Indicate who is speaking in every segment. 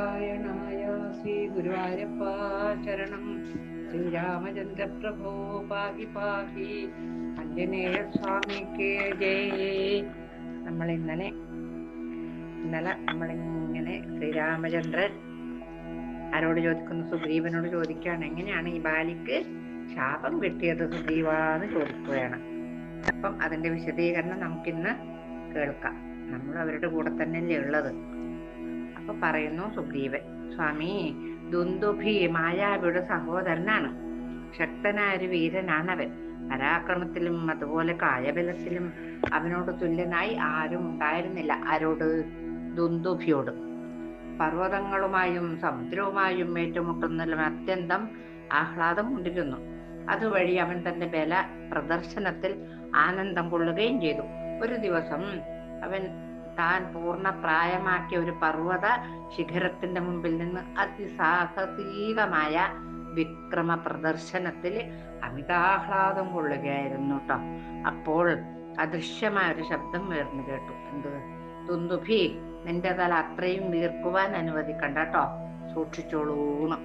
Speaker 1: നാരായണായ ശ്രീ ഗുരുവായൂരപ്പ ശരണം ശ്രീരാമചന്ദ്ര പ്രഭോ പാഹി പാഹി അഞ്ജനേയ സ്വാമിക്ക് ജയേ. നമ്മൾ ഇന്നലെ ഇന്നലെ നമ്മളിങ്ങനെ ശ്രീരാമചന്ദ്രൻ ആരോട് ചോദിക്കുന്നു? സുഗ്രീവനോട് ചോദിക്കുകയാണ്. എങ്ങനെയാണ് ഈ ബാലിക്ക് ശാപം കിട്ടിയത്? സുഗ്രീവാന്ന് ചോദിക്കുകയാണ്. അപ്പം അതിന്റെ വിശദീകരണം നമുക്കിന്ന് കേൾക്കാം. നമ്മൾ അവരുടെ കൂടെ തന്നെയല്ലേ ഉള്ളത്. അപ്പൊ പറയുന്നു സുഗ്രീവൻ. സ്വാമി ദുന്ദുഭി മായാവിയുടെ സഹോദരനാണ്. ശക്തനായ ഒരു വീരനാണവൻ. പരാക്രമത്തിലും അതുപോലെ കായബലത്തിലും അവനോട് തുല്യനായി ആരും ഉണ്ടായിരുന്നില്ല ആരോട്? ദുന്ദുഭിയോട്. പർവതങ്ങളുമായും സമുദ്രവുമായും ഏറ്റുമുട്ടുന്നതിലും അത്യന്തം ആഹ്ലാദം കൊണ്ടിരുന്നു അതുവഴി അവൻ തന്റെ ബല പ്രദർശനത്തിൽ ആനന്ദം കൊള്ളുകയും ചെയ്തു. ഒരു ദിവസം അവൻ താൻ പൂർണ പ്രായമാക്കിയ ഒരു പർവത ശിഖരത്തിന്റെ മുമ്പിൽ നിന്ന് അതിസാഹസികമായ വിക്രമ പ്രദർശനത്തിൽ അമിതാഹ്ലാദം കൊള്ളുകയായിരുന്നു കേട്ടോ അപ്പോൾ അദൃശ്യമായ ഒരു ശബ്ദം ഉയർന്നു കേട്ടു. എന്ത്? തുന്തുഭി നിന്റെ തല അത്രയും വീർക്കുവാൻ അനുവദിക്കണ്ട കേട്ടോ സൂക്ഷിച്ചോളൂണ്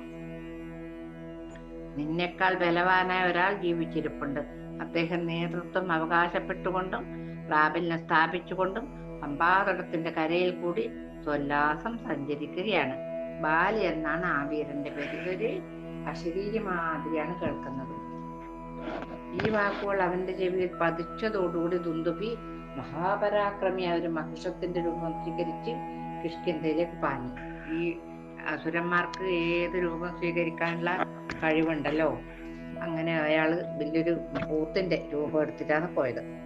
Speaker 1: നിന്നേക്കാൾ ബലവാനായ ഒരാൾ ജീവിച്ചിരിപ്പുണ്ട്. അദ്ദേഹം നേതൃത്വം അവകാശപ്പെട്ടുകൊണ്ടും പ്രാബല്യം സ്ഥാപിച്ചുകൊണ്ടും പമ്പാതടത്തിന്റെ കരയിൽ കൂടി സ്വല്ലാസം സഞ്ചരിക്കുകയാണ്. ബാലി എന്നാണ് ആ വീരന്റെ പേര്. ഇതൊരു അശരീരി മാതിരിയാണ് കേൾക്കുന്നത്. ഈ വാക്കുകൾ അവന്റെ ചെവിയിൽ പതിച്ചതോടുകൂടി ദുന്ദുഭി മഹാപരാക്രമിയായ ഒരു മഹിഷത്തിന്റെ രൂപം സ്വീകരിച്ച് കിഷ്കിന്ധയിലേക്ക് പാഞ്ഞു. ഈ അസുരന്മാർക്ക് ഏത് രൂപം സ്വീകരിക്കാനുള്ള കഴിവുണ്ടല്ലോ? അങ്ങനെ അയാൾ വലിയൊരു പൂത്തിന്റെ രൂപം എടുത്തിട്ടാണ് പോയത്.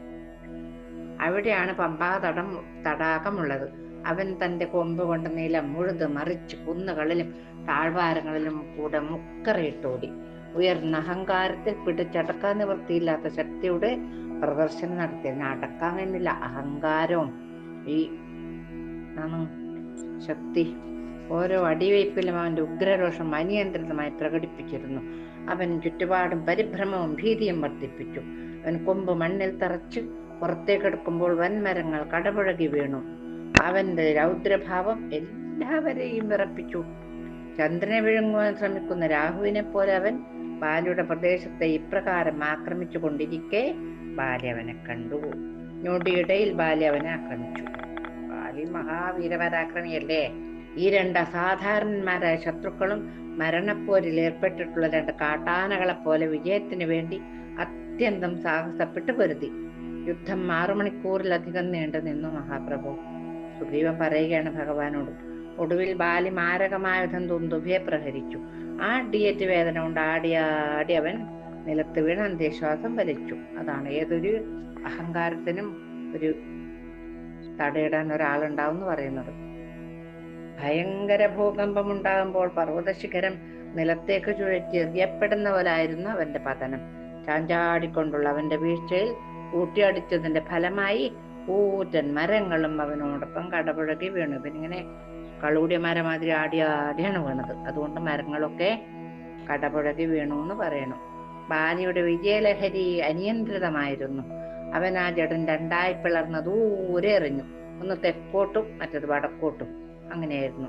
Speaker 1: അവിടെയാണ് പമ്പാതടം തടാകമുള്ളത്. അവൻ തന്റെ കൊമ്പ് കൊണ്ട് നിലം മുഴുത് മറിച്ച് കുന്നുകളിലും താഴ്വാരങ്ങളിലും കൂടെ മുക്കറയിട്ടോടി. ഉയർന്ന അഹങ്കാരത്തിൽ പിടിച്ചടക്കാൻ നിവൃത്തിയില്ലാത്ത ശക്തിയുടെ പ്രദർശനം നടത്തി അടക്കാൻ എന്നില്ല. അഹങ്കാരവും ഈ ശക്തി. ഓരോ അടിവയ്പിലും അവന്റെ ഉഗ്രരോഷം അനിയന്ത്രിതമായി പ്രകടിപ്പിച്ചിരുന്നു. അവൻ ചുറ്റുപാടും പരിഭ്രമവും ഭീതിയും വർദ്ധിപ്പിച്ചു. അവൻ കൊമ്പ് മണ്ണിൽ തറച്ച് പുറത്തേക്കെടുക്കുമ്പോൾ വൻമരങ്ങൾ കടപുഴകി വീണു. അവന്റെ രൗദ്രഭാവം എല്ലാവരെയും വിറപ്പിച്ചു. ചന്ദ്രനെ വിഴുങ്ങുവാൻ ശ്രമിക്കുന്ന രാഹുവിനെ പോലെ അവൻ ബാലിയുടെ പ്രദേശത്തെ ഇപ്രകാരം ആക്രമിച്ചു കൊണ്ടിരിക്കെ ബാലി അവനെ കണ്ടു. ഞൊടിയിടയിൽ ബാലി അവനെ ആക്രമിച്ചു. ബാലി മഹാവീരപരാക്രമിയല്ലേ? ഈ രണ്ട് അസാധാരണന്മാരായ ശത്രുക്കളും മരണപ്പോരിൽ ഏർപ്പെട്ടിട്ടുള്ള രണ്ട് കാട്ടാനകളെ പോലെ വിജയത്തിന് വേണ്ടി അത്യന്തം സാഹസപ്പെട്ട് പൊരുതി. യുദ്ധം ആറു മണിക്കൂറിലധികം നീണ്ടു നിന്നു മഹാപ്രഭു. സുഗ്രീവൻ പറയുകയാണ് ഭഗവാനോട് ഒടുവിൽ ബാലി മാരകമായ വിധം തുന്തുഭിയെ പ്രഹരിച്ചു. ആ വേദന കൊണ്ട് ആടിയാടി അവൻ നിലത്ത് വീണ് അന്ത്യശ്വാസം വലിച്ചു. അതാണ് ഏതൊരു അഹങ്കാരത്തിനും ഒരു തടയിടാൻ ഒരാളുണ്ടാവും എന്ന് പറയുന്നത്. ഭയങ്കര ഭൂകമ്പം ഉണ്ടാകുമ്പോൾ പർവത ശിഖരം നിലത്തേക്ക് ചുഴറ്റി എറിയപ്പെടുന്ന പോലായിരുന്നു അവന്റെ പതനം. ചാഞ്ചാടിക്കൊണ്ടുള്ള അവന്റെ വീഴ്ചയിൽ കൂട്ടിയടിച്ചതിന്റെ ഫലമായി കൂറ്റൻ മരങ്ങളും അവനോടൊപ്പം കടപുഴകി വീണു. ഇവനിങ്ങനെ കളൂടിയ മരം മാതിരി ആടി ആടിയാണ് വീണത്. അതുകൊണ്ട് മരങ്ങളൊക്കെ കടപുഴകി വീണു എന്ന് പറയണം. ബാലിയുടെ വിജയലഹരി അനിയന്ത്രിതമായിരുന്നു. അവൻ ആ ജഡൻ രണ്ടായി പിളർന്ന് ദൂരെ എറിഞ്ഞു. ഒന്ന് തെക്കോട്ടും മറ്റത് വടക്കോട്ടും. അങ്ങനെയായിരുന്നു.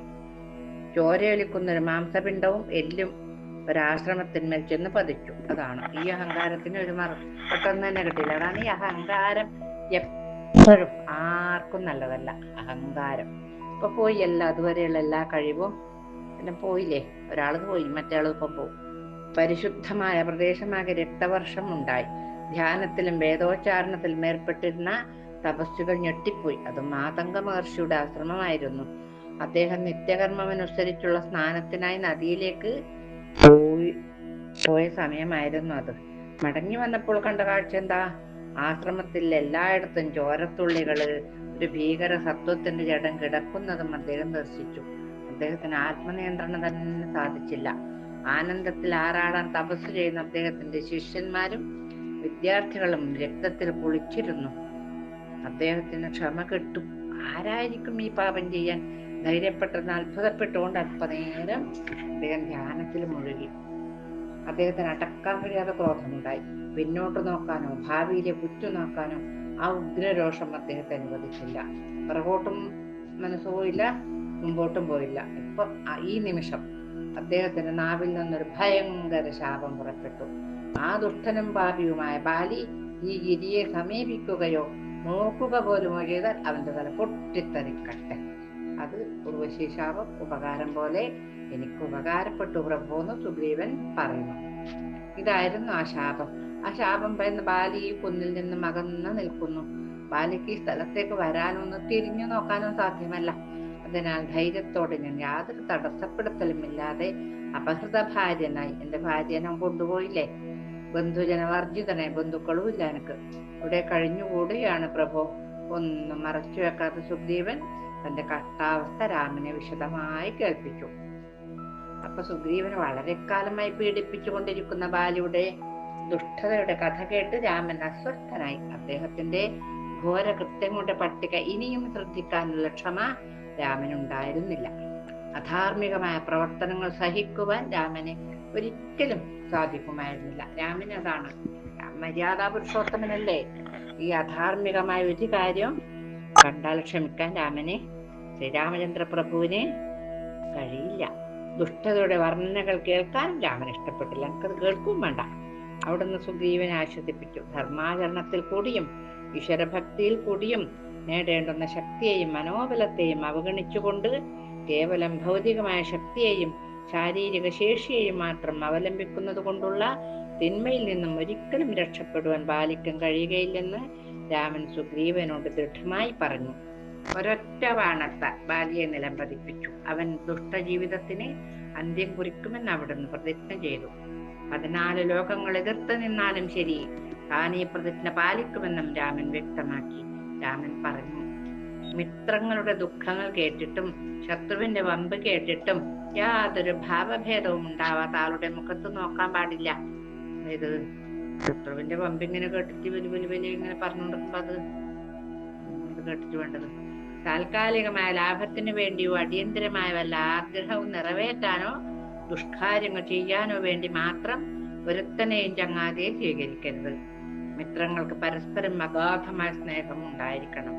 Speaker 1: ചോരയൊലിക്കുന്നൊരു മാംസപിണ്ഡവും എല്ലും ഒരാശ്രമത്തിന്മേൽ ചെന്ന് പതിച്ചു. അതാണ്. ഈ അഹങ്കാരത്തിന് ഒരു മറ പെട്ടെന്ന് തന്നെ കിട്ടില്ല അതാണ് ഈ അഹങ്കാരം എപ്പോഴും ആർക്കും നല്ലതല്ല. അഹങ്കാരം. ഇപ്പൊ പോയി അല്ല അതുവരെയുള്ള എല്ലാ കഴിവും എല്ലാം പോയില്ലേ? ഒരാൾ പോയി മറ്റേ ഇപ്പൊ പോകും പരിശുദ്ധമായ പ്രദേശമാകെ രക്തവർഷം ഉണ്ടായി. ധ്യാനത്തിലും വേദോച്ചാരണത്തിലും ഏർപ്പെട്ടിരുന്ന തപസ്സുകൾ ഞെട്ടിപ്പോയി. അത് മാതംഗ മഹർഷിയുടെ ആശ്രമമായിരുന്നു. അദ്ദേഹം നിത്യകർമ്മമനുസരിച്ചുള്ള സ്നാനത്തിനായി നദിയിലേക്ക് പോയി പോയ സമയമായിരുന്നു അത്. മടങ്ങി വന്നപ്പോൾ കണ്ട കാഴ്ച എന്താ? ആശ്രമത്തിൽ എല്ലായിടത്തും ചോരത്തുള്ളികൾ ഒരു ഭീകര സത്വത്തിന്റെ ജഡം കിടക്കുന്നതും അദ്ദേഹം ദർശിച്ചു. അദ്ദേഹത്തിന് ആത്മനിയന്ത്രണം തന്നെ സാധിച്ചില്ല. ആനന്ദത്തിൽ ആറാടാൻ തപസ് ചെയ്യുന്ന അദ്ദേഹത്തിന്റെ ശിഷ്യന്മാരും വിദ്യാർത്ഥികളും രക്തത്തിൽ കുളിച്ചിരുന്നു. അദ്ദേഹത്തിന് ക്ഷമ കിട്ടും. ആരായിരിക്കും ഈ പാപം ചെയ്യാൻ ധൈര്യപ്പെട്ടെന്ന് അത്ഭുതപ്പെട്ടുകൊണ്ട് അല്പനേരം അദ്ദേഹം ധ്യാനത്തിൽ മുഴുകി. അദ്ദേഹത്തിന് അടക്കാൻ കഴിയാതെ ക്രോധമുണ്ടായി. പിന്നോട്ട് നോക്കാനോ ഭാവിയിലെ കുറ്റു നോക്കാനോ ആ ഉഗ്രരോഷം അദ്ദേഹത്തെ അനുവദിച്ചില്ല. പിറകോട്ടും മനസ്സ് പോയില്ല മുമ്പോട്ടും പോയില്ല. ഇപ്പൊ ഈ നിമിഷം അദ്ദേഹത്തിന്റെ നാവിൽ നിന്നൊരു ഭയങ്കര ശാപം പുറപ്പെട്ടു. ആ ദുഷ്ടനും പാപിയുമായ ബാലി ഈ ഗിരിയെ സമീപിക്കുകയോ നോക്കുക പോലുമോ ചെയ്താൽ അവന്റെ തല പൊട്ടിത്തെറിക്കട്ടെ. അത് ഉർവശി ശാപം ഉപകാരം പോലെ എനിക്ക് ഉപകാരപ്പെട്ടു പ്രഭു എന്ന് സുഗ്രീവൻ പറയുന്നു. ഇതായിരുന്നു ആ ശാപം. ആ ശാപം പറയുന്ന ബാലി ഈ കുന്നിൽ നിന്നും മകന്ന് നിൽക്കുന്നു. ബാലിക്ക് ഈ സ്ഥലത്തേക്ക് വരാനൊന്ന് തിരിഞ്ഞു നോക്കാനോ സാധ്യമല്ല. അതിനാൽ ധൈര്യത്തോടെ ഞാൻ യാതൊരു തടസ്സപ്പെടുത്തലുമില്ലാതെ അപഹൃത ഭാര്യനായി എന്റെ ഭാര്യനെ കൊണ്ടുപോയില്ലേ? ബന്ധുജനവർജിതനെ ബന്ധുക്കളും ഇല്ല എനിക്ക്. ഇവിടെ കഴിഞ്ഞുകൂടിയാണ് പ്രഭു. ഒന്നും മറച്ചു വെക്കാത്ത സുഗ്രീവൻ തന്റെ കഷ്ടാവസ്ഥ രാമനെ വിശദമായി കേൾപ്പിച്ചു. അപ്പൊ സുഗ്രീവനെ വളരെ കാലമായി പീഡിപ്പിച്ചുകൊണ്ടിരിക്കുന്ന ബാലിയുടെ ദുഷ്ടതയുടെ കഥ കേട്ട് രാമൻ അസ്വസ്ഥനായി. അദ്ദേഹത്തിന്റെ ഘോര കൃത്യങ്ങളുടെ പട്ടിക ഇനിയും ശ്രദ്ധിക്കാനുള്ള ക്ഷമ രാമനുണ്ടായിരുന്നില്ല. അധാർമികമായ പ്രവർത്തനങ്ങൾ സഹിക്കുവാൻ രാമന് ഒരിക്കലും സാധിക്കുമായിരുന്നില്ല. രാമൻ അതാണ്. മര്യാദാ പുരുഷോത്തമനല്ലേ? ഈ അധാർമികമായ ഒരു കാര്യം കണ്ടാൽ ക്ഷമിക്കാൻ രാമനെ ശ്രീരാമചന്ദ്ര പ്രഭുവിന് കഴിയില്ല. ദുഷ്ടതയുടെ വർണനകൾ കേൾക്കാനും രാമൻ ഇഷ്ടപ്പെട്ടില്ല. എനിക്കത് കേൾക്കും വേണ്ട. അവിടുന്ന് സുഗ്രീവനെ ആശ്വസിപ്പിച്ചു. ധർമാചരണത്തിൽ കൂടിയും ഈശ്വരഭക്തിയിൽ കൂടിയും നേടേണ്ടുന്ന ശക്തിയെയും മനോബലത്തെയും അവഗണിച്ചുകൊണ്ട് കേവലം ഭൗതികമായ ശക്തിയെയും ശാരീരിക ശേഷിയെയും മാത്രം അവലംബിക്കുന്നത് കൊണ്ടുള്ള തിന്മയിൽ നിന്നും ഒരിക്കലും രക്ഷപ്പെടുവാൻ ബാലിക്കും കഴിയുകയില്ലെന്ന് രാമൻ സുഗ്രീവനോട് ദൃഢമായി പറഞ്ഞു ഒരൊറ്റ വാണത്ത ബാലിയെ നിലംപതിപ്പിച്ചു അവൻ ദുഷ്ടജീവിതത്തിന് അന്ത്യം കുറിക്കുമെന്ന് അവിടുന്ന് പ്രതിജ്ഞ ചെയ്തു. പതിനാല് ലോകങ്ങൾ എതിർത്ത് നിന്നാലും ശരി താൻ ഈ പ്രതിജ്ഞ പാലിക്കുമെന്നും രാമൻ വ്യക്തമാക്കി. രാമൻ പറഞ്ഞു മിത്രങ്ങളുടെ ദുഃഖങ്ങൾ കേട്ടിട്ടും ശത്രുവിന്റെ വമ്പ് കേട്ടിട്ടും യാതൊരു ഭാവഭേദവും ഉണ്ടാവാത്ത ആളുടെ മുഖത്ത് നോക്കാൻ പാടില്ല. ഇത് ശത്രുവിന്റെ പമ്പ് ഇങ്ങനെ കേട്ടിട്ട് വലിയ വലിയ വലിയ ഇങ്ങനെ പറഞ്ഞുകൊണ്ടിരിക്കുമ്പോ അത് ഇത് കേട്ടിട്ട് വേണ്ടത്. താൽക്കാലികമായ ലാഭത്തിന് വേണ്ടിയോ അടിയന്തരമായ വല്ല ആഗ്രഹവും നിറവേറ്റാനോ ദുഷ്കാര്യങ്ങൾ ചെയ്യാനോ വേണ്ടി മാത്രം ഒരുത്തനെയും ചങ്ങാതിയെ സ്വീകരിക്കരുത്. മിത്രങ്ങൾക്ക് പരസ്പരം അഗാധമായ സ്നേഹം ഉണ്ടായിരിക്കണം.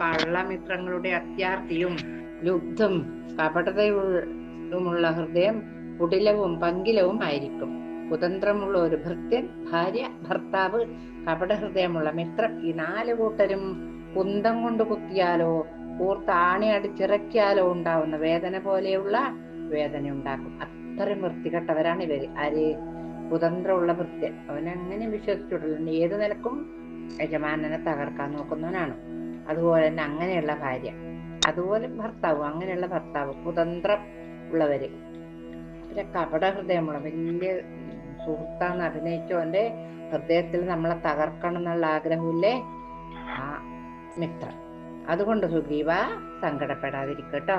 Speaker 1: കള്ളമിത്രങ്ങളുടെ അത്യാർത്തിയും ലുബ്ധും കപടതയുമുള്ള ഹൃദയം കുടിലവും പങ്കിലവും ആയിരിക്കും. കുതന്ത്രമുള്ള ഒരു ഭൃത്യൻ ഭാര്യ ഭർത്താവ് കപടഹൃദയമുള്ള മിത്രം. ഈ നാല് കൂട്ടരും കുന്തം കൊണ്ട് കുത്തിയാലോ കൂർത്ത ആണി അടിച്ചിറക്കിയാലോ ഉണ്ടാവുന്ന വേദന പോലെയുള്ള വേദന ഉണ്ടാക്കും അത്രയും വൃത്തികെട്ടവരാണ് ഇവർ. ആര്? കുതന്ത്രമുള്ള ഭൃത്യൻ. അവനങ്ങനെ വിശ്വസിച്ചിട്ടുള്ള ഏത് നിലക്കും യജമാനനെ തകർക്കാൻ നോക്കുന്നവനാണ്. അതുപോലെ തന്നെ അങ്ങനെയുള്ള ഭാര്യ. അതുപോലെ ഭർത്താവ് അങ്ങനെയുള്ള ഭർത്താവ് കുതന്ത്രം ഉള്ളവര്. പിന്നെ കപട ഹൃദയമുള്ള വലിയ സുഹൃത്താന്ന് അഭിനയിച്ചവന്റെ ഹൃദയത്തിൽ നമ്മളെ തകർക്കണം എന്നുള്ള ആഗ്രഹമില്ലേ? ആ മിത്രം. അതുകൊണ്ട് സുഗ്രീവ സങ്കടപ്പെടാതിരിക്കട്ടോ.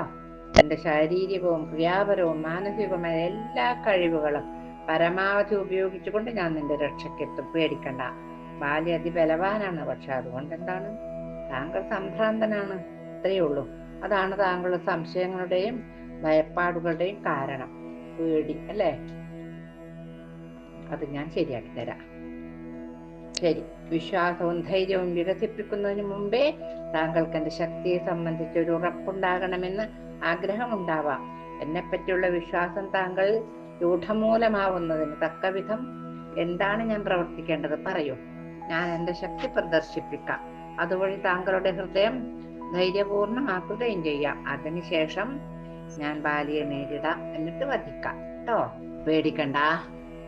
Speaker 1: എന്റെ ശാരീരികവും ക്രിയാപരവും മാനസികവുമായ എല്ലാ കഴിവുകളും പരമാവധി ഉപയോഗിച്ചുകൊണ്ട് ഞാൻ നിന്റെ രക്ഷയ്ക്കെത്തും. പേടിക്കണ്ട. ബാല്യ അതിബലവാനാണ്. പക്ഷെ അതുകൊണ്ട് എന്താണ് താങ്കൾ സംഭ്രാന്തനാണ്. ഇത്രയേ ഉള്ളൂ. അതാണ് താങ്കളുടെ സംശയങ്ങളുടെയും ഭയപ്പാടുകളുടെയും കാരണം. പേടി അല്ലേ? അത് ഞാൻ ശരിയാക്കി തരാം. ശരി. വിശ്വാസവും ധൈര്യവും വികസിപ്പിക്കുന്നതിന് മുമ്പേ താങ്കൾക്ക് എന്റെ ശക്തിയെ സംബന്ധിച്ച് ഒരു ഉറപ്പുണ്ടാകണമെന്ന് ആഗ്രഹമുണ്ടാവാം. എന്നെ പറ്റിയുള്ള വിശ്വാസം താങ്കൾ രൂഢമൂലമാവുന്നതിന് തക്കവിധം എന്താണ് ഞാൻ പ്രവർത്തിക്കേണ്ടത് പറയൂ. ഞാൻ എന്റെ ശക്തി പ്രദർശിപ്പിക്കാം. അതുവഴി താങ്കളുടെ ഹൃദയം ധൈര്യപൂർണമാക്കുകയും ചെയ്യാം. അതിനുശേഷം ഞാൻ ബാലിയെ നേരിടാം. എന്നിട്ട് വധിക്കാം. കേട്ടോ? പേടിക്കണ്ട.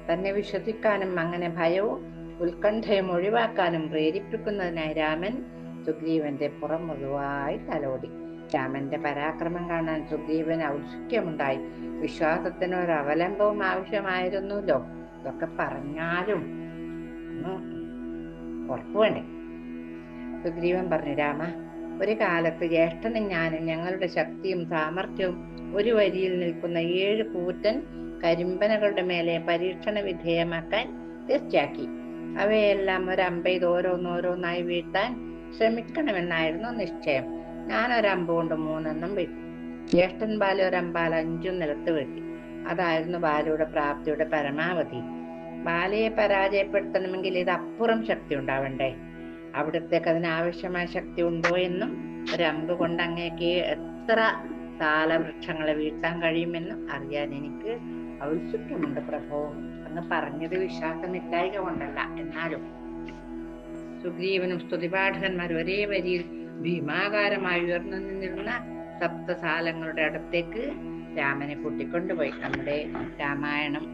Speaker 1: തന്നെ വിശ്വസിക്കാനും അങ്ങനെ ഭയവും ഉത്കണ്ഠയും ഒഴിവാക്കാനും പ്രേരിപ്പിക്കുന്നതിനായി രാമൻ സുഗ്രീവന്റെ പുറം മുഴുവായി തലോടി. രാമന്റെ പരാക്രമം കാണാൻ സുഗ്രീവന് ഔത്സുക്യമുണ്ടായി. വിശ്വാസത്തിന് ഒരു അവലംബവും ആവശ്യമായിരുന്നല്ലോ ഇതൊക്കെ പറഞ്ഞാലും ഉറപ്പുവേണ്ടേ വേണ്ടേ? സുഗ്രീവൻ പറഞ്ഞു രാമ ഒരു കാലത്ത് ജ്യേഷ്ഠനും ഞാനും ഞങ്ങളുടെ ശക്തിയും സാമർഥ്യവും ഒരു വരിയിൽ നിൽക്കുന്ന ഏഴ് കൂറ്റൻ കരിമ്പനകളുടെ മേലെ പരീക്ഷണ വിധേയമാക്കാൻ തീർച്ചയാക്കി. അവയെല്ലാം ഒരമ്പെയ്ത് ഓരോന്നോരോന്നായി വീഴ്ത്താൻ ശ്രമിക്കണമെന്നായിരുന്നു നിശ്ചയം. ഞാൻ ഒരമ്പ് കൊണ്ട് മൂന്നെണ്ണം വീട്ടി ജ്യേഷ്ഠൻ ബാല ഒരമ്പാൽ അഞ്ചും നിലത്ത് വീട്ടി അതായിരുന്നു ബാലയുടെ പ്രാപ്തിയുടെ പരമാവധി. ബാലയെ പരാജയപ്പെടുത്തണമെങ്കിൽ ഇത് അപ്പുറം ശക്തി ഉണ്ടാവണ്ടേ അവിടത്തേക്ക് അതിനാവശ്യമായ ശക്തി ഉണ്ടോ എന്നും ഒരമ്പ് കൊണ്ട് അങ്ങേക്ക് എത്ര താലവൃക്ഷങ്ങളെ വീഴ്ത്താൻ കഴിയുമെന്നും അറിയാൻ എനിക്ക് ഔത്സുക്യമുണ്ട് പ്രഭു. അങ്ങ് പറഞ്ഞത് വിശ്വാസമില്ലായ്ക കൊണ്ടല്ല എന്നാലും. സുഗ്രീവനും സ്തുതിപാഠകന്മാരും ഒരേ വരിയിൽ ഭീമാകാരമായി ഉയർന്നു നിന്നിരുന്ന സപ്തസാലങ്ങളുടെ അടുത്തേക്ക് രാമനെ കൂട്ടിക്കൊണ്ടുപോയി. നമ്മുടെ രാമായണം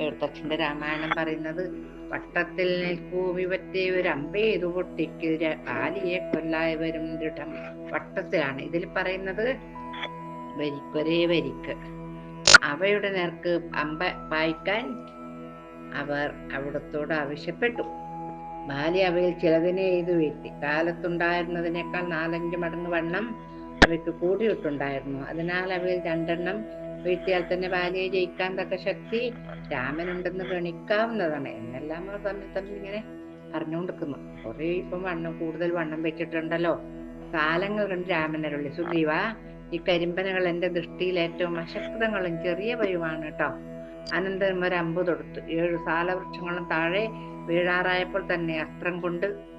Speaker 1: എഴുത്തച്ഛന്റെ രാമായണം പറയുന്നത് വട്ടത്തിൽ നിൽക്കൂ വിവറ്റെ ഒരു അമ്പേതു പൊട്ടിക്ക് ആലിയെ കൊല്ലായി വരും ദൃഢം. വട്ടത്തിലാണ്. ഇതിൽ പറയുന്നത് വരിക്കൊരേ വരിക്ക്. അവയുടെ നേർക്ക് അമ്പ വായിക്കാൻ അവർ അവിടത്തോട് ആവശ്യപ്പെട്ടു. ബാലി അവയിൽ ചിലതിനെ എയ്തു വീഴ്ത്തി കാലത്തുണ്ടായിരുന്നതിനേക്കാൾ നാലഞ്ച് മടങ്ങ് വണ്ണം അവയ്ക്ക് കൂടിയിട്ടുണ്ടായിരുന്നു. അതിനാൽ അവയിൽ രണ്ടെണ്ണം വീഴ്ത്തിയാൽ തന്നെ ബാലിയെ ജയിക്കാൻ തക്ക ശക്തി രാമനുണ്ടെന്ന് ഗണിക്കാവുന്നതാണ്. എന്നെല്ലാം അവർ തമ്മിൽ തമ്മിൽ ഇങ്ങനെ പറഞ്ഞുകൊണ്ടിരിക്കുന്നു. കുറെ ഇപ്പം വണ്ണം കൂടുതൽ വണ്ണം വെച്ചിട്ടുണ്ടല്ലോ. കാലങ്ങൾ കണ്ട് രാമനരുള്ളി സുഗ്രീവ ഈ കരിമ്പനകൾ എന്റെ ദൃഷ്ടിയിൽ ഏറ്റവും അശക്തങ്ങളും ചെറിയവയുമാണ് കേട്ടോ. അനന്തരം ഒരു അമ്പ് തൊടുത്തു. ഏഴു സാലവൃക്ഷങ്ങളും താഴെ വീഴാറായപ്പോൾ തന്നെ അസ്ത്രം കൊണ്ട്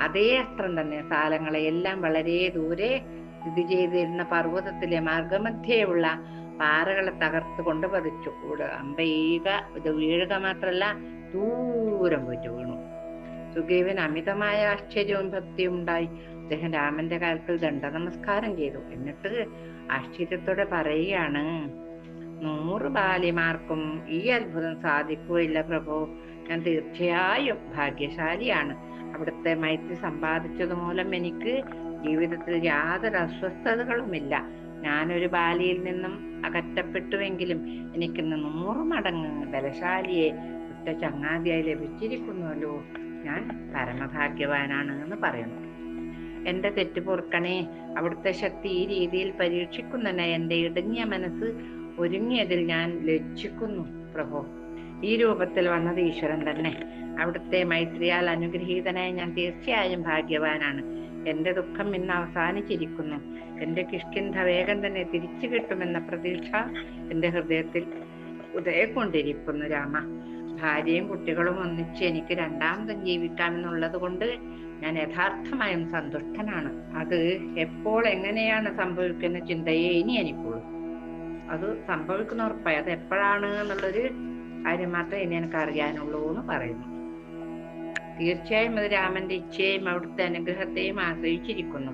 Speaker 1: അതേ അസ്ത്രം തന്നെ സാലങ്ങളെ എല്ലാം വളരെ ദൂരെ സ്ഥിതി ചെയ്തിരുന്ന പർവതത്തിലെ മാർഗമധ്യേയുള്ള പാറകളെ തകർത്ത് കൊണ്ട് പതിച്ചു. ഇവിടെ അമ്പയുക ഇത് വീഴുക മാത്രല്ല ദൂരം പോയിട്ട് വീണു. സുഗ്രീവൻ അമിതമായ ആശ്ചര്യവും ഭക്തിയും ഉണ്ടായി. അദ്ദേഹം രാമന്റെ കാലത്തിൽ ദണ്ഡ നമസ്കാരം ചെയ്തു. എന്നിട്ട് ആശ്ചര്യത്തോടെ പറയുകയാണ് നൂറ് ബാലിമാർക്കും ഈ അത്ഭുതം സാധിക്കുകയില്ല പ്രഭു. ഞാൻ തീർച്ചയായും ഭാഗ്യശാലിയാണ്. അവിടുത്തെ മൈത്രി സമ്പാദിച്ചത് മൂലം എനിക്ക് ജീവിതത്തിൽ യാതൊരു അസ്വസ്ഥതകളുമില്ല. ഞാനൊരു ബാലിയിൽ നിന്നും അകറ്റപ്പെട്ടുവെങ്കിലും എനിക്കിന്ന് നൂറ് മടങ്ങ് ബലശാലിയെ ഒറ്റ ചങ്ങാതിയായി ലഭിച്ചിരിക്കുന്നുവല്ലോ ഞാൻ പരമഭാഗ്യവാനാണ് എന്ന് പറയുന്നു. എന്റെ തെറ്റ് പൊറുക്കണേ. അവിടുത്തെ ശക്തി ഈ രീതിയിൽ പരീക്ഷിക്കുന്നതിന് എന്റെ ഇടുങ്ങിയ മനസ്സ് ഒരുങ്ങിയതിൽ ഞാൻ ലജ്ജിക്കുന്നു പ്രഭു. ഈ രൂപത്തിൽ വന്നത് ഈശ്വരൻ തന്നെ. അവിടുത്തെ മൈത്രിയാൽ അനുഗ്രഹീതനായ ഞാൻ തീർച്ചയായും ഭാഗ്യവാനാണ്. എന്റെ ദുഃഖം ഇന്ന് അവസാനിച്ചിരിക്കുന്നു. എന്റെ കിഷ്കിന്ധ വേഗം തന്നെ തിരിച്ചു കിട്ടുമെന്ന പ്രതീക്ഷ എന്റെ ഹൃദയത്തിൽ ഉദയക്കൊണ്ടിരിക്കുന്നു രാമ. ഭാര്യയും കുട്ടികളും ഒന്നിച്ച് എനിക്ക് രണ്ടാമതും ജീവിക്കാമെന്നുള്ളത് കൊണ്ട് ഞാൻ യഥാർത്ഥമായും സന്തുഷ്ടനാണ്. അത് എപ്പോൾ എങ്ങനെയാണ് സംഭവിക്കുന്ന ചിന്തയെ ഇനി എനിക്കുള്ളൂ. അത് സംഭവിക്കുന്ന ഉറപ്പായി. അത് എപ്പോഴാണ് എന്നുള്ളൊരു കാര്യം മാത്രമേ ഇനി എനിക്ക് അറിയാനുള്ളൂ എന്ന് പറയുന്നു. തീർച്ചയായും അത് രാമന്റെ ഇച്ഛയെയും അവിടുത്തെ അനുഗ്രഹത്തെയും ആശ്രയിച്ചിരിക്കുന്നു.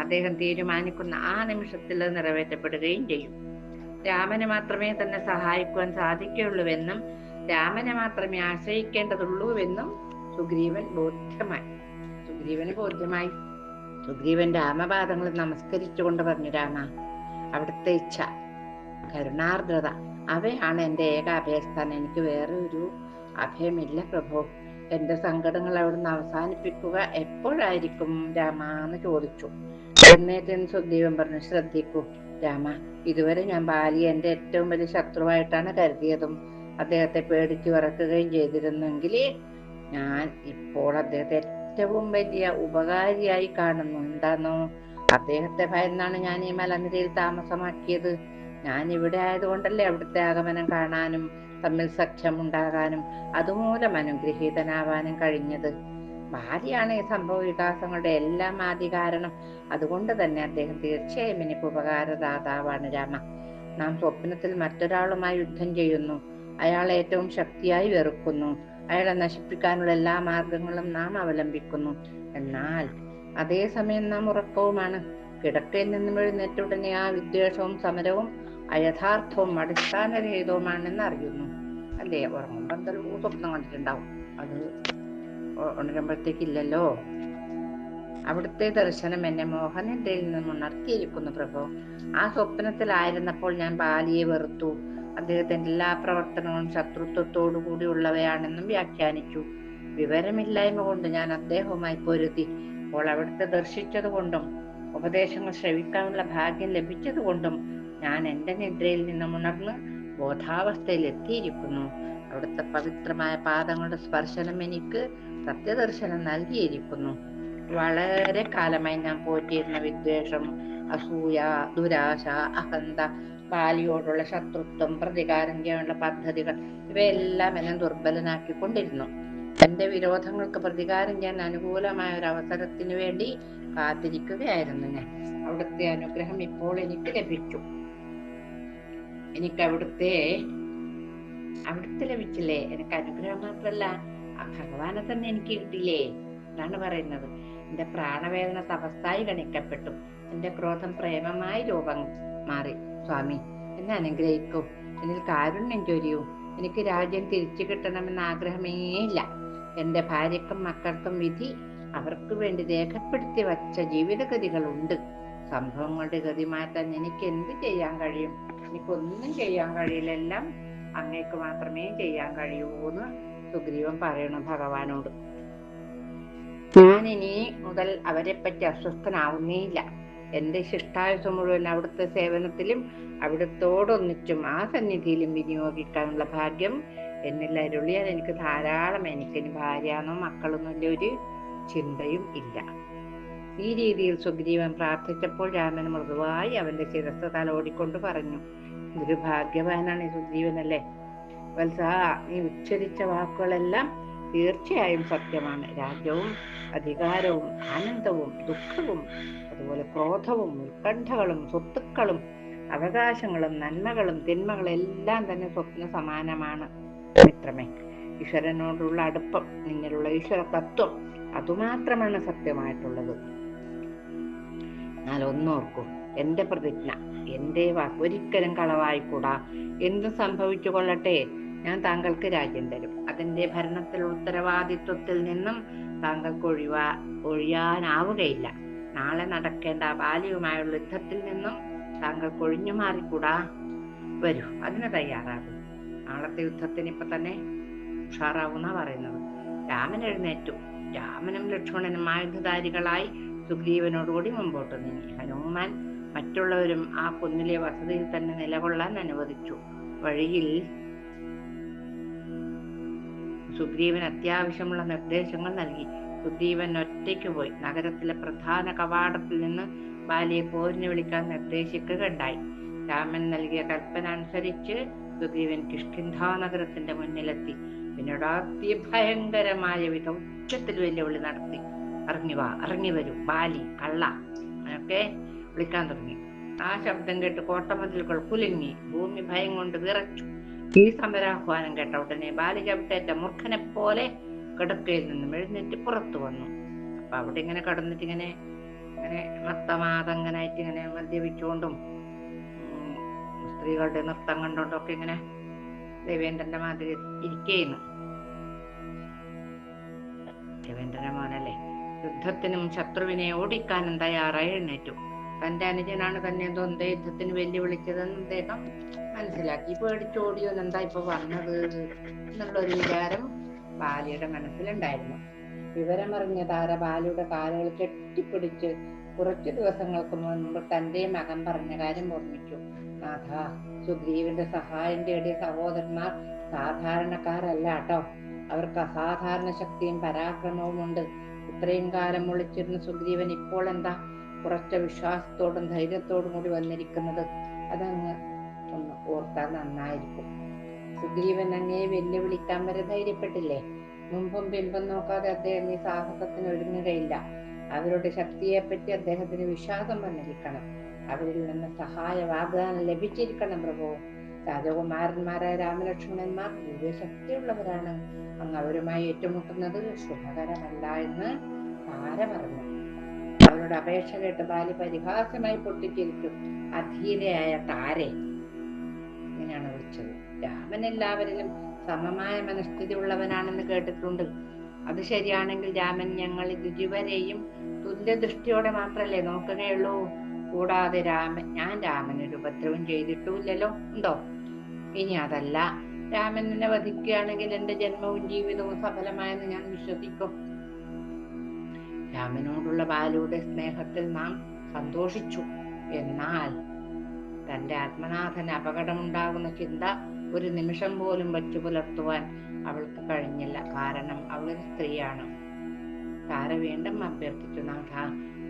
Speaker 1: അദ്ദേഹം തീരുമാനിക്കുന്ന ആ നിമിഷത്തിൽ അത് നിറവേറ്റപ്പെടുകയും ചെയ്യും. രാമന് മാത്രമേ തന്നെ സഹായിക്കുവാൻ സാധിക്കുകയുള്ളൂവെന്നും രാമനെ മാത്രമേ ആശ്രയിക്കേണ്ടതുള്ളൂവെന്നും സുഗ്രീവൻ ബോധ്യമായി. സുഗ്രീവന് ബോധ്യമായി. സുഗ്രീവൻ രാമപാദങ്ങൾ നമസ്കരിച്ചുകൊണ്ട് പറഞ്ഞു രാമ അവിടുത്തെ ഇച്ഛ കരുണാർദ്രത അവയാണ് എന്റെ ഏക അഭയസ്ഥാനം. എനിക്ക് വേറെ ഒരു അഭയമില്ല പ്രഭു. എന്റെ സങ്കടങ്ങൾ അവിടുന്ന് അവസാനിപ്പിക്കുക എപ്പോഴായിരിക്കും രാമ എന്ന് ചോദിച്ചു. എന്നേറ്റൻ സുഗ്രീവൻ പറഞ്ഞു ശ്രദ്ധിക്കൂ രാമ ഇതുവരെ ഞാൻ ബാലി എന്റെ ഏറ്റവും വലിയ ശത്രുവായിട്ടാണ് കരുതിയതും അദ്ദേഹത്തെ പേടിച്ചു വിറക്കുകയും ചെയ്തിരുന്നെങ്കിൽ ഞാൻ ഇപ്പോൾ അദ്ദേഹത്തെ ഏറ്റവും വലിയ ഉപകാരിയായി കാണുന്നു. എന്താണോ അദ്ദേഹത്തെ ഭയന്നാണ് ഞാൻ ഈ മലനിരയിൽ താമസമാക്കിയത്. ഞാൻ ഇവിടെ ആയതുകൊണ്ടല്ലേ അവിടുത്തെ ആഗമനം കാണാനും തമ്മിൽ സഖ്യമുണ്ടാകാനും അതുമൂലം അനുഗ്രഹീതനാവാനും കഴിഞ്ഞത്. ഭാര്യയാണ് ഈ സംഭവ വികാസങ്ങളുടെ എല്ലാം ആദ്യ കാരണം. അതുകൊണ്ട് തന്നെ അദ്ദേഹം തീർച്ചയായും എനിക്ക് ഉപകാരദാതാവാണ് രാമ. നാം സ്വപ്നത്തിൽ മറ്റൊരാളുമായി യുദ്ധം ചെയ്യുന്നു. അയാൾ ഏറ്റവും ശക്തിയായി വെറുക്കുന്നു. അയാളെ നശിപ്പിക്കാനുള്ള എല്ലാ മാർഗങ്ങളും നാം അവലംബിക്കുന്നു. എന്നാൽ അതേസമയം നാം ഉറക്കവുമാണ്. കിടക്കയിൽ നിന്നും എഴുന്നേറ്റ ഉടനെ ആ വിദ്വേഷവും സമരവും അയഥാർത്ഥവും അടിസ്ഥാനരഹിതവുമാണെന്ന് അറിയുന്നു. അല്ലേ? ഉറങ്ങുമ്പോൾ എന്തെങ്കിലും സ്വപ്നം കണ്ടിട്ടുണ്ടാവും. അത് ഉണരുമ്പോഴത്തേക്കില്ലല്ലോ? അവിടുത്തെ ദർശനം എന്നെ മോഹനന്റെ നിന്നും ഉണർത്തിയിരിക്കുന്നു പ്രഭോ. ആ സ്വപ്നത്തിലായിരുന്നപ്പോൾ ഞാൻ ബാലിയെ വെറുത്തു. അദ്ദേഹത്തിന്റെ എല്ലാ പ്രവർത്തനങ്ങളും ശത്രുത്വത്തോടു കൂടിയുള്ളവയാണെന്നും വ്യാഖ്യാനിച്ചു. വിവരമില്ലായ്മ കൊണ്ട് ഞാൻ അദ്ദേഹവുമായി പൊരുതി. അപ്പോൾ അവിടുത്തെ ദർശിച്ചത് കൊണ്ടും ഉപദേശങ്ങൾ ശ്രവിക്കാനുള്ള ഭാഗ്യം ലഭിച്ചത് കൊണ്ടും ഞാൻ എന്റെ നിദ്രയിൽ നിന്നും ഉണർന്ന് ബോധാവസ്ഥയിൽ എത്തിയിരിക്കുന്നു. അവിടുത്തെ പവിത്രമായ പാദങ്ങളുടെ സ്പർശനം എനിക്ക് സത്യദർശനം നൽകിയിരിക്കുന്നു. വളരെ കാലമായി ഞാൻ പോറ്റിയിരുന്ന വിദ്വേഷം അസൂയ ദുരാശ അഹന്ത ബാലിയോടുള്ള ശത്രുത്വം പ്രതികാരം ചെയ്യാനുള്ള പദ്ധതികൾ ഇവയെല്ലാം എന്നെ ദുർബലനാക്കിക്കൊണ്ടിരുന്നു. എന്റെ വിരോധങ്ങൾക്ക് പ്രതികാരം ചെയ്യാൻ അനുകൂലമായ ഒരു അവസരത്തിന് വേണ്ടി കാത്തിരിക്കുകയായിരുന്നു ഞാൻ. അവിടുത്തെ അനുഗ്രഹം ഇപ്പോൾ എനിക്ക് ലഭിച്ചു. എനിക്ക് അവിടുത്തെ അവിടുത്തെ ലഭിച്ചില്ലേ? എനിക്ക് അനുഗ്രഹം മാത്രല്ല ആ ഭഗവാനെ തന്നെ എനിക്ക് കിട്ടിയില്ലേ? എന്നാണ് പറയുന്നത്. എന്റെ പ്രാണവേദന തപസ്സായി ഗണിക്കപ്പെട്ടു. എന്റെ ക്രോധം പ്രേമമായി രൂപം മാറി. സ്വാമി എന്നെ അനുഗ്രഹിക്കൂ. എന്നിൽ കാരുണ്യം ചൊരിയൂ. എനിക്ക് രാജ്യം തിരിച്ചു കിട്ടണമെന്ന ആഗ്രഹമേ ഇല്ല. എന്റെ ഭാര്യക്കും മക്കൾക്കും വിധി അവർക്ക് വേണ്ടി രേഖപ്പെടുത്തി വച്ച ജീവിതഗതികളുണ്ട്. സംഭവങ്ങളുടെ ഗതി മാറ്റാൻ എനിക്ക് എന്ത് ചെയ്യാൻ കഴിയും? എനിക്കൊന്നും ചെയ്യാൻ കഴിയില്ല. എല്ലാം അങ്ങേക്ക് മാത്രമേ ചെയ്യാൻ കഴിയൂ എന്ന് സുഗ്രീവൻ പറയണം ഭഗവാനോട്. ഞാൻ ഇനി മുതൽ അവരെ പറ്റി അസ്വസ്ഥനാവുന്നേയില്ല എന്റെ ശിഷ്ടായുസം മുഴുവൻ അവിടുത്തെ സേവനത്തിലും അവിടുത്തോടൊന്നിച്ചും ആ സന്നിധിയിലും വിനിയോഗിക്കാനുള്ള ഭാഗ്യം എന്നിൽ അരുളിയാൽ എനിക്ക് ധാരാളം എനിക്കിനി ഭാര്യയാണോ മക്കളൊന്നും ഇല്ല ഒരു ചിന്തയും ഇല്ല. ഈ രീതിയിൽ സുഗ്രീവൻ പ്രാർത്ഥിച്ചപ്പോൾ രാമൻ മൃദുവായി അവന്റെ ശിരസ് തലോടിക്കൊണ്ട് പറഞ്ഞു ഇതൊരു ഭാഗ്യവാനാണ് ഈ സുഗ്രീവനല്ലേ വത്സ നീ ഉച്ചരിച്ച വാക്കുകളെല്ലാം തീർച്ചയായും സത്യമാണ്. രാജ്യവും അധികാരവും ആനന്ദവും ദുഃഖവും അതുപോലെ ക്രോധവും ഉത്കണ്ഠകളും സ്വത്തുക്കളും അവകാശങ്ങളും നന്മകളും തിന്മകളും എല്ലാം തന്നെ സ്വപ്ന സമാനമാണ് മിത്രമേ. ഈശ്വരനോടുള്ള അടുപ്പം നിന്നിലുള്ള ഈശ്വര തത്വം അതുമാത്രമാണ് സത്യമായിട്ടുള്ളത്. എന്നാൽ ഒന്നോർക്കൂ എന്റെ പ്രതിജ്ഞ എന്റെ വാക്ക് ഒരിക്കലും കളവായിക്കൂടാ. എന്തും സംഭവിച്ചു കൊള്ളട്ടെ ഞാൻ താങ്കൾക്ക് രാജ്യം തരും. അതിന്റെ ഭരണത്തിലുള്ള ഉത്തരവാദിത്വത്തിൽ നിന്നും താങ്കൾക്ക് ഒഴിവാ ഒഴിയാനാവുകയില്ല. നാളെ നടക്കേണ്ട ബാല്യവുമായുള്ള യുദ്ധത്തിൽ നിന്നും താങ്കൾ കൊഴിഞ്ഞു മാറിക്കൂടാ. വരൂ അതിന് തയ്യാറാകും. നാളത്തെ യുദ്ധത്തിന് ഇപ്പൊ തന്നെ ഉഷാറാവുന്ന പറയുന്നത്. രാമൻ എഴുന്നേറ്റു. രാമനും ലക്ഷ്മണനും ആയുധധാരികളായി സുഗ്രീവനോടുകൂടി മുമ്പോട്ട് നീങ്ങി. ഹനുമാൻ മറ്റുള്ളവരും ആ കുന്നിലെ വസതിയിൽ തന്നെ നിലകൊള്ളാൻ അനുവദിച്ചു. വഴിയിൽ സുഗ്രീവൻ അത്യാവശ്യമുള്ള നിർദ്ദേശങ്ങൾ നൽകി. സുഗ്രീവൻ ഒറ്റയ്ക്ക് പോയി. നഗരത്തിലെ പ്രധാന കവാടത്തിൽ നിന്ന് ബാലിയെ പോരിന് വിളിക്കാൻ നിർദ്ദേശിക്കുകയുണ്ടായി. രാമൻ നൽകിയ കൽപ്പന അനുസരിച്ച് സുഗ്രീവൻ കിഷ്കിന്ധ നഗരത്തിന്റെ മുന്നിലെത്തി. പിന്നീട് അതിഭയങ്കരമായ വിധം ഉച്ചത്തിൽ വെല്ലുവിളി നടത്തി. അറിഞ്ഞു വാ ഇറങ്ങി വരൂ ബാലി കള്ള അങ്ങനെയൊക്കെ വിളിക്കാൻ തുടങ്ങി. ആ ശബ്ദം കേട്ട് കോട്ടമതിലുകൾ കുലുങ്ങി. ഭൂമി ഭയം കൊണ്ട് വിറച്ചു. ഈ സമരാഹ്വാനം കേട്ട ഉടനെ ബാലി ചവിട്ടേറ്റ മൂർഖനെ പോലെ കിടക്കയിൽ നിന്നും എഴുന്നേറ്റ് പുറത്തു വന്നു. അപ്പൊ അവിടെ ഇങ്ങനെ കടന്നിട്ട് ഇങ്ങനെ ഇങ്ങനെ മത്തമാതങ്ങനായിട്ട് ഇങ്ങനെ മദ്യപിച്ചുകൊണ്ടും സ്ത്രീകളുടെ നൃത്തം കണ്ടോണ്ടും ഒക്കെ ഇങ്ങനെ ദേവേന്ദ്രന്റെ മാതിരി ഇരിക്കുന്നു. ദേവേന്ദ്രന്റെ മോനല്ലേ? യുദ്ധത്തിനും ശത്രുവിനെ ഓടിക്കാനും തയ്യാറായി എഴുന്നേറ്റു. തന്റെ അനുജനാണ് തന്നെ ദ്വന്ദ്വ യുദ്ധത്തിന് വെല്ലുവിളിച്ചതെന്ന് അദ്ദേഹം മനസ്സിലാക്കി. പേടിച്ചോടിയോ എന്താ ഇപ്പൊ വന്നത്? എന്നുള്ള ഒരു വിചാരം ബാലിയുടെ മനസ്സിലുണ്ടായിരുന്നു. വിവരമറിഞ്ഞ താര ബാലിയുടെ കാലുകൾ കെട്ടിപ്പിടിച്ച് കുറച്ചു ദിവസങ്ങൾക്ക് മുൻപ് തന്റെ മകൻ പറഞ്ഞ കാര്യം ഓർമ്മിച്ചു. നാഥ സുഗ്രീവന്റെ സഹായം തേടിയ സഹോദരന്മാർ സാധാരണക്കാരല്ല കേട്ടോ. അവർക്ക് അസാധാരണ ശക്തിയും പരാക്രമവും ഉണ്ട്. ഇത്രയും കാലം ഒളിച്ചിരുന്ന സുഗ്രീവൻ ഇപ്പോൾ എന്താ കുറച്ച വിശ്വാസത്തോടും ധൈര്യത്തോടും കൂടി വന്നിരിക്കുന്നത്? അതങ്ങ് ഒന്ന് ഓർത്താൽ നന്നായിരിക്കും. സുഗ്രീവൻ അങ്ങയെ വെല്ലുവിളിക്കാൻ വരെ ധൈര്യപ്പെട്ടില്ലേ? മുമ്പും പിമ്പും നോക്കാതെ അദ്ദേഹം ഈ സാഹസത്തിന് ഒരുങ്ങുകയില്ല. അവരുടെ ശക്തിയെപ്പറ്റി അദ്ദേഹത്തിന് വിശ്വാസം വന്നിരിക്കണം. അവരിൽ നിന്ന് സഹായ വാഗ്ദാനം ലഭിച്ചിരിക്കണം പ്രഭു. രാജകുമാരന്മാരായ രാമലക്ഷ്മണന്മാർ ദിവ്യശക്തിയുള്ളവരാണ് അങ്ങ് അവരുമായി ഏറ്റുമുട്ടുന്നത് ശുഭകരമല്ല എന്ന് താര പറഞ്ഞു? അവരുടെ അപേക്ഷ കേട്ട് ബാലി പരിഹാസമായി പൊട്ടിച്ചിരിച്ചു. അധീരയായ താരെ ഇങ്ങനെയാണ് വിളിച്ചത്. രാമൻ എല്ലാവരിലും സമമായ മനസ്ഥിതി ഉള്ളവനാണെന്ന് കേട്ടിട്ടുണ്ട്. അത് ശരിയാണെങ്കിൽ രാമൻ ഞങ്ങൾ ഇരുവരെയും തുല്യദൃഷ്ടിയോടെ മാത്രല്ലേ നോക്കുകയുള്ളൂ. കൂടാതെ രാമൻ ഞാൻ രാമനൊരു ഉപദ്രവം ചെയ്തിട്ടുമില്ലല്ലോ. ഉണ്ടോ? ഇനി അതല്ല. രാമനെ വധിക്കുകയാണെങ്കിൽ എന്റെ ജന്മവും ജീവിതവും സഫലമായെന്ന് ഞാൻ വിശ്വസിക്കും. രാമനോടുള്ള ബാലുവുടെ സ്നേഹത്തിൽ നാം സന്തോഷിച്ചു. എന്നാൽ തന്റെ ആത്മനാഥന് അപകടമുണ്ടാകുന്ന ചിന്ത ഒരു നിമിഷം പോലും വച്ചു പുലർത്തുവാൻ അവൾക്ക് കഴിഞ്ഞില്ല. കാരണം അവൾ ഒരു സ്ത്രീയാണ്. താര വീണ്ടും അഭ്യർത്ഥിച്ചു നാഥ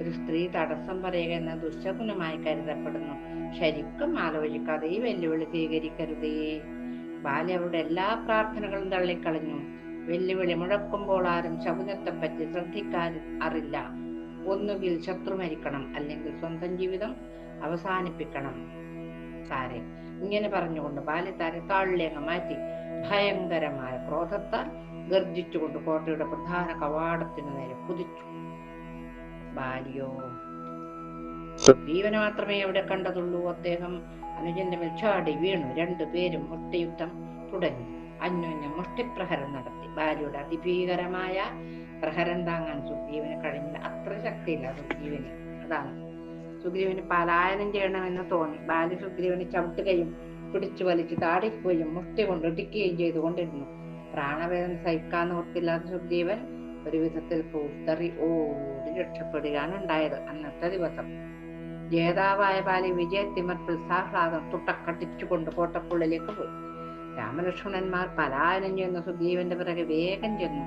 Speaker 1: ഒരു സ്ത്രീ തടസ്സം പറയുക എന്ന ദുശകുനമായി കരുതപ്പെടുന്നു. ശരിക്കും ആലോചിക്കാതെ ഈ വെല്ലുവിളി സ്വീകരിക്കരുതേ. ബാല്യ അവളുടെ എല്ലാ പ്രാർത്ഥനകളും തള്ളിക്കളഞ്ഞു. വെല്ലുവിളി മുഴക്കുമ്പോൾ ആരും ശകുനത്തെ പറ്റി ശ്രദ്ധിക്കാൻ അറില്ല ഒന്നുകിൽ ശത്രു മരിക്കണം അല്ലെങ്കിൽ സ്വന്തം ജീവിതം അവസാനിപ്പിക്കണം. താരെ ഇങ്ങനെ പറഞ്ഞുകൊണ്ട് ബാല്യത്താരെ താരെ താളിലേങ്ങ് മാറ്റി ഭയങ്കരമായ ക്രോധത്താൽ ഗർജിച്ചുകൊണ്ട് കോട്ടയുടെ പ്രധാന കവാടത്തിനു നേരെ കുതിച്ചു. ബാലിയോ ജീവനെ മാത്രമേ അവിടെ കണ്ടതുള്ളൂ. അദ്ദേഹം അനുജന്റെ മേൽ ചാടി വീണു. രണ്ടുപേരും മുട്ടയുദ്ധം തുടങ്ങി. അന്യോന്യം മുഷ്ടിപ്രഹരം നടത്തി. ബാലിയുടെ അതിഭീകരമായ പ്രഹരം താങ്ങാൻ സുഗ്രീവന് കഴിഞ്ഞില്ല. അത്ര ശക്തിയില്ല സുഗ്രീവന്. അതാണ് സുഗ്രീവന് പലായനം ചെയ്യണമെന്ന് തോന്നി. ബാലി സുഗ്രീവനെ ചവിട്ടുകയും പിടിച്ചു വലിച്ച് താടിക്കുകയും മുഷ്ടി കൊണ്ട് ഇടിക്കുകയും ചെയ്തുകൊണ്ടിരുന്നു സഹിക്കാൻ ഓർത്തില്ലാത്ത സുഗ്രീവൻ ഒരു വിധത്തിൽ പൂത്തറി ഓടി രക്ഷപ്പെടുകയാണ് ഉണ്ടായത് അന്നത്തെ ദിവസം. ജേതാവായ ബാലി വിജയത്തിമർ തുട്ടക്കട്ടിച്ചു തുട്ടക്കട്ടിച്ചുകൊണ്ട് കോട്ടക്കുള്ളിലേക്ക് പോയി. രാമലക്ഷ്മണന്മാർ പലായനം ചെയ്യുന്ന സുഗ്രീവന്റെ പിറകെ വേഗം ചെന്നു.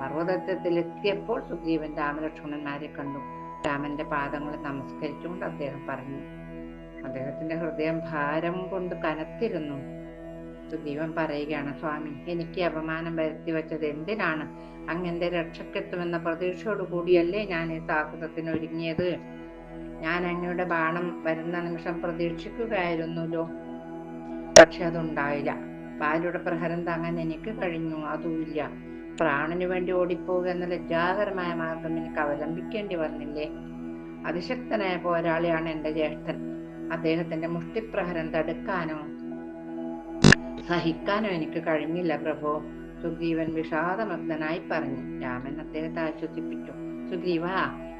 Speaker 1: പർവതത്തിൽ എത്തിയപ്പോൾ സുഗ്രീവൻ രാമലക്ഷ്മണന്മാരെ കണ്ടു. രാമന്റെ പാദങ്ങൾ നമസ്കരിച്ചുകൊണ്ട് അദ്ദേഹം പറഞ്ഞു അദ്ദേഹത്തിന്റെ ഹൃദയം ഭാരം കൊണ്ട് കനത്തിരുന്നു. സുദീപൻ പറയുകയാണ് സ്വാമി. എനിക്ക് അപമാനം വരുത്തി വെച്ചത് എന്തിനാണ്? അങ്ങന്റെ രക്ഷക്കെത്തുമെന്ന പ്രതീക്ഷയോട് കൂടിയല്ലേ ഞാൻ ഈ സാഹസത്തിന് ഒരുങ്ങിയത്? ഞാൻ അങ്ങയുടെ ബാണം വരുന്ന നിമിഷം പ്രതീക്ഷിക്കുകയായിരുന്നല്ലോ. പക്ഷെ അതുണ്ടായില്ല. ബാലിയുടെ പ്രഹരം താങ്ങാൻ എനിക്ക് കഴിഞ്ഞു. അതുമില്ല പ്രാണന് വേണ്ടി ഓടിപ്പോവുക എന്ന ലജ്ജാകരമായ മാർഗം എനിക്ക് അവലംബിക്കേണ്ടി വന്നില്ലേ? അതിശക്തനായ പോരാളിയാണ് എന്റെ ജ്യേഷ്ഠൻ. അദ്ദേഹത്തിന്റെ മുഷ്ടിപ്രഹരം തടുക്കാനോ? സഹിക്കാനോ എനിക്ക് കഴിഞ്ഞില്ല പ്രഭോ. സുഗ്രീവൻ വിഷാദമഗ്നായി പറഞ്ഞു. രാമൻ അദ്ദേഹത്തെ ആശ്വസിപ്പിച്ചു. സുഗ്രീവ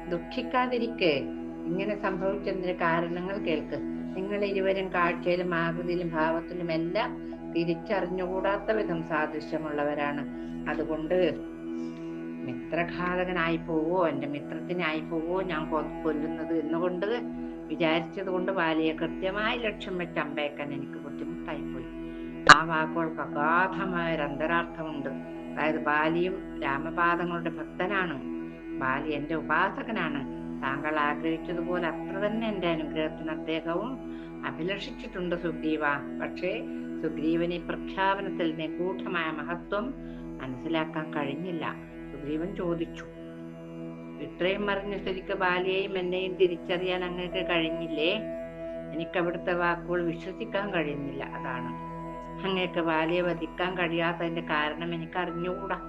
Speaker 1: ദുഃഖിക്കാതിരിക്കേ. ഇങ്ങനെ സംഭവിച്ചതിന്റെ കാരണങ്ങൾ കേൾക്ക്. നിങ്ങൾ ഇരുവരും കാഴ്ചയിലും ആകൃതിയിലും ഭാവത്തിലും എല്ലാം തിരിച്ചറിഞ്ഞുകൂടാത്ത വിധം സാദൃശ്യമുള്ളവരാണ്. അതുകൊണ്ട് മിത്രഘാതകനായി പോവോ എന്റെ മിത്രത്തിനായി പോവോ ഞാൻ കൊല്ലുന്നത് എന്നുകൊണ്ട് വിചാരിച്ചത് കൊണ്ട് ബാലിയെ കൃത്യമായി ലക്ഷ്യം വെച്ച് അമ്പേക്കാൻ എനിക്ക് ബുദ്ധിമുട്ടായിപ്പോയി. ആ വാക്കുകൾക്ക് അഗാധമായ ഒരു അന്തരാർത്ഥമുണ്ട് അതായത് ബാലിയും രാമപാദങ്ങളുടെ ഭക്തനാണ്. ബാലി എന്റെ ഉപാസകനാണ്. താങ്കൾ ആഗ്രഹിച്ചതുപോലെ അത്ര തന്നെ എന്റെ അനുഗ്രഹത്തിന് അദ്ദേഹവും അഭിലഷിച്ചിട്ടുണ്ട് സുഗ്രീവ. പക്ഷേ സുഗ്രീവന് പ്രഖ്യാപനത്തിൽ നിഗൂഢമായ മഹത്വം മനസ്സിലാക്കാൻ കഴിഞ്ഞില്ല. സുഗ്രീവൻ ചോദിച്ചു ഇത്രയും മറിഞ്ഞ സ്ഥിതിക്ക് ബാലിയെയും എന്നെയും തിരിച്ചറിയാൻ അങ്ങേക്ക് കഴിഞ്ഞില്ലേ? എനിക്ക് അവിടുത്തെ വാക്കുകൾ വിശ്വസിക്കാൻ കഴിയുന്നില്ല. അതാണ്. അങ്ങേക്ക് ബാലിയെ വധിക്കാൻ കഴിയാത്തതിന്റെ കാരണം എനിക്ക് അറിഞ്ഞുകൂടാ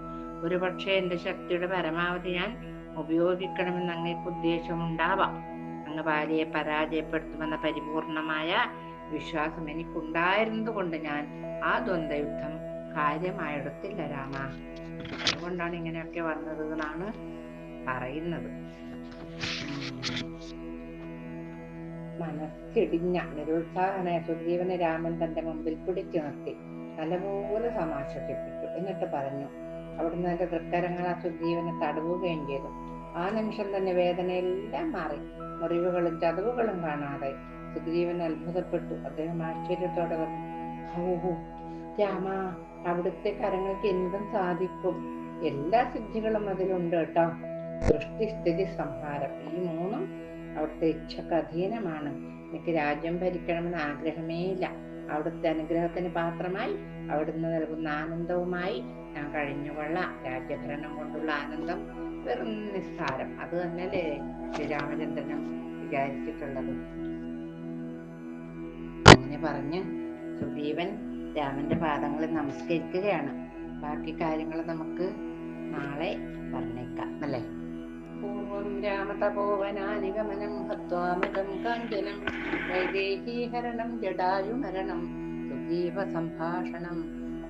Speaker 1: ഒരുപക്ഷെ എന്റെ ശക്തിയുടെ പരമാവധി ഞാൻ ഉപയോഗിക്കണമെന്ന് അങ്ങേക്ക് ഉദ്ദേശമുണ്ടാവാം. അങ്ങ് ബാലിയെ പരാജയപ്പെടുത്തുമെന്ന പരിപൂർണമായ വിശ്വാസം എനിക്കുണ്ടായിരുന്നത് കൊണ്ട് ഞാൻ ആ ദ്വന്ദ്വയുദ്ധം കാര്യമായെടുത്തില്ല രാമ. അതുകൊണ്ടാണ് ഇങ്ങനെയൊക്കെ വന്നത് എന്നാണ് പറയുന്നത്. മനസ്സിടിഞ്ഞ നിരുത്സാഹനായ സുഗ്രീവനെ രാമൻ തന്റെ മുമ്പിൽ പിടിച്ചു നിർത്തി. നല്ലപോലെ സമാശ്വസിപ്പിച്ചു. എന്നിട്ട് പറഞ്ഞു അവിടുന്ന് തന്റെ തൃക്കരങ്ങൾ ആ സുഗ്രീവനെ തടവുകയും ചെയ്തു. ആ നിമിഷം തന്നെ വേദനയെല്ലാം മാറി. മുറിവുകളും ചതവുകളും കാണാതെ സുഗ്രീവൻ അത്ഭുതപ്പെട്ടു. അദ്ദേഹം ആശ്ചര്യത്തോടെ പറഞ്ഞു ഓഹോ രാമ അവിടുത്തെ കരങ്ങൾക്ക് എന്തും സാധിക്കും. എല്ലാ സിദ്ധികളും അതിലുണ്ട് കേട്ടോ. സൃഷ്ടി സ്ഥിതി സംഹാരം. ഈ മൂന്നും അവിടുത്തെ ഇച്ഛക്ക് അധീനമാണ് എനിക്ക് രാജ്യം ഭരിക്കണമെന്ന് ആഗ്രഹമേ ഇല്ല. അവിടുത്തെ അനുഗ്രഹത്തിന് പാത്രമായി അവിടുന്ന് നൽകുന്ന ആനന്ദവുമായി ഞാൻ കഴിഞ്ഞുകൊള്ളാം. രാജ്യഭരണം കൊണ്ടുള്ള ആനന്ദം വെറും നിസ്സാരം. അത് തന്നെയല്ലേ ശ്രീരാമചന്ദ്രനും വിചാരിച്ചിട്ടുള്ളത്. പറഞ്ഞ് സുഗ്രീവൻ രാമന്റെ പാദങ്ങളിൽ നമസ്കരിക്കുകയാണ്. ബാക്കി കാര്യങ്ങൾ നമുക്ക് നാളെ പറഞ്ഞേക്കാം അല്ലേ? പൂർവം രാമതപോവനാനിഗമനം ഹത്വാമൃതം കാഞ്ചനം വൈദേഹീഹരണം ജടായുമരണം സുഗ്രീവ സംഭാഷണം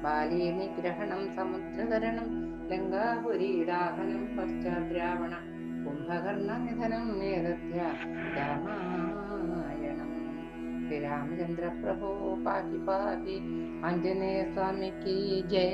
Speaker 1: ബാലീ നിഗ്രഹണം സമുദ്രതരണം ലങ്കാപുരീടാഹനം പശ്ചാദ്രാവണ കുംഭകർണ നിധനം നേരധ്യ രാമായണം. ശ്രീരാമചന്ദ്ര പ്രഭു പാഹി പാഹി ആഞ്ജനേയ സ്വാമിക്ക് ജയ